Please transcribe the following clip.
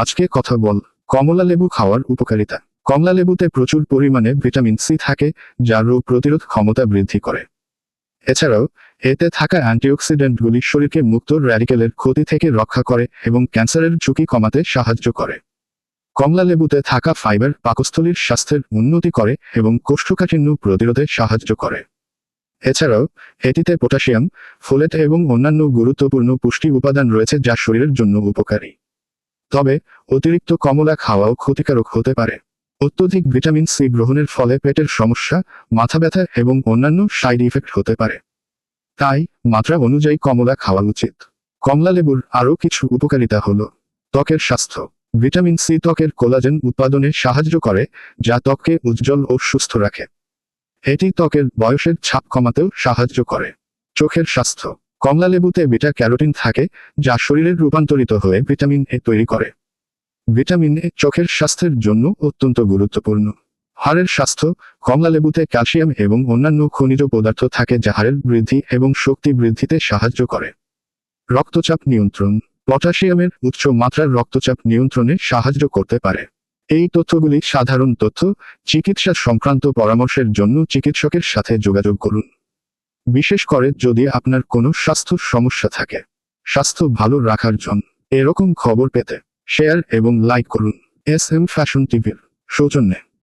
আজকে কথা বল, কমলা লেবু খাওয়ার উপকারিতা। কমলা লেবুতে প্রচুর পরিমাণে ভিটামিন সি থাকে, যা রোগ প্রতিরোধ ক্ষমতা বৃদ্ধি করে। এছাড়াও, এতে থাকা অ্যান্টিঅক্সিডেন্টগুলি শরীরকে মুক্ত র্যাডিক্যালের ক্ষতি থেকে রক্ষা করে এবং ক্যান্সারের ঝুঁকি কমাতে সাহায্য করে। কমলা লেবুতে থাকা ফাইবার পাকস্থলীর স্বাস্থ্যের উন্নতি করে এবং কোষ্ঠকাঠিন্য প্রতিরোধে সাহায্য করে। এছাড়াও, এটিতে পটাশিয়াম, ফোলেট এবং অন্যান্য গুরুত্বপূর্ণ পুষ্টি উপাদান রয়েছে যা শরীরের জন্য উপকারী। তবে, অতিরিক্ত কমলা খাওয়াও ক্ষতিকারক হতে পারে। অত্যধিক ভিটামিন সি গ্রহণের ফলে পেটের সমস্যা, মাথা ব্যথা এবং অন্যান্য সাইড ইফেক্ট হতে পারে। তাই, মাত্রা অনুযায়ী কমলা খাওয়া উচিত। কমলা লেবুর আরও কিছু উপকারিতা হল, ত্বকের স্বাস্থ্য। ভিটামিন সি ত্বকের কোলাজেন উৎপাদনে সাহায্য করে, যা ত্বককে উজ্জ্বল ও সুস্থ রাখে। এটি ত্বকের বয়সের ছাপ কমাতেও সাহায্য করে। চোখের স্বাস্থ্য। কমলা লেবুতে বিটা ক্যারোটিন থাকে, যা শরীরের রূপান্তরিত হয়ে ভিটামিন এ তৈরি করে। ভিটামিন এ চোখের স্বাস্থ্যের জন্য অত্যন্ত গুরুত্বপূর্ণ। হাড়ের স্বাস্থ্য, কমলা লেবুতে ক্যালসিয়াম এবং অন্যান্য খনিজ পদার্থ থাকে যা হাড়ের বৃদ্ধি এবং শক্তি বৃদ্ধিতে সাহায্য করে। রক্তচাপ নিয়ন্ত্রণ। পটাশিয়ামের উচ্চ মাত্রার রক্তচাপ নিয়ন্ত্রণে সাহায্য করতে পারে। এই তথ্যগুলি সাধারণ তথ্য। চিকিৎসা সংক্রান্ত পরামর্শের জন্য চিকিৎসকের সাথে যোগাযোগ করুন। বিশেষ করে যদি আপনার কোনো স্বাস্থ্য সমস্যা থাকে। স্বাস্থ্য ভালো রাখার জন্য এরকম খবর পেতে শেয়ার এবং লাইক করুন। এস এম ফ্যাশন টিভির সৌজন্যে।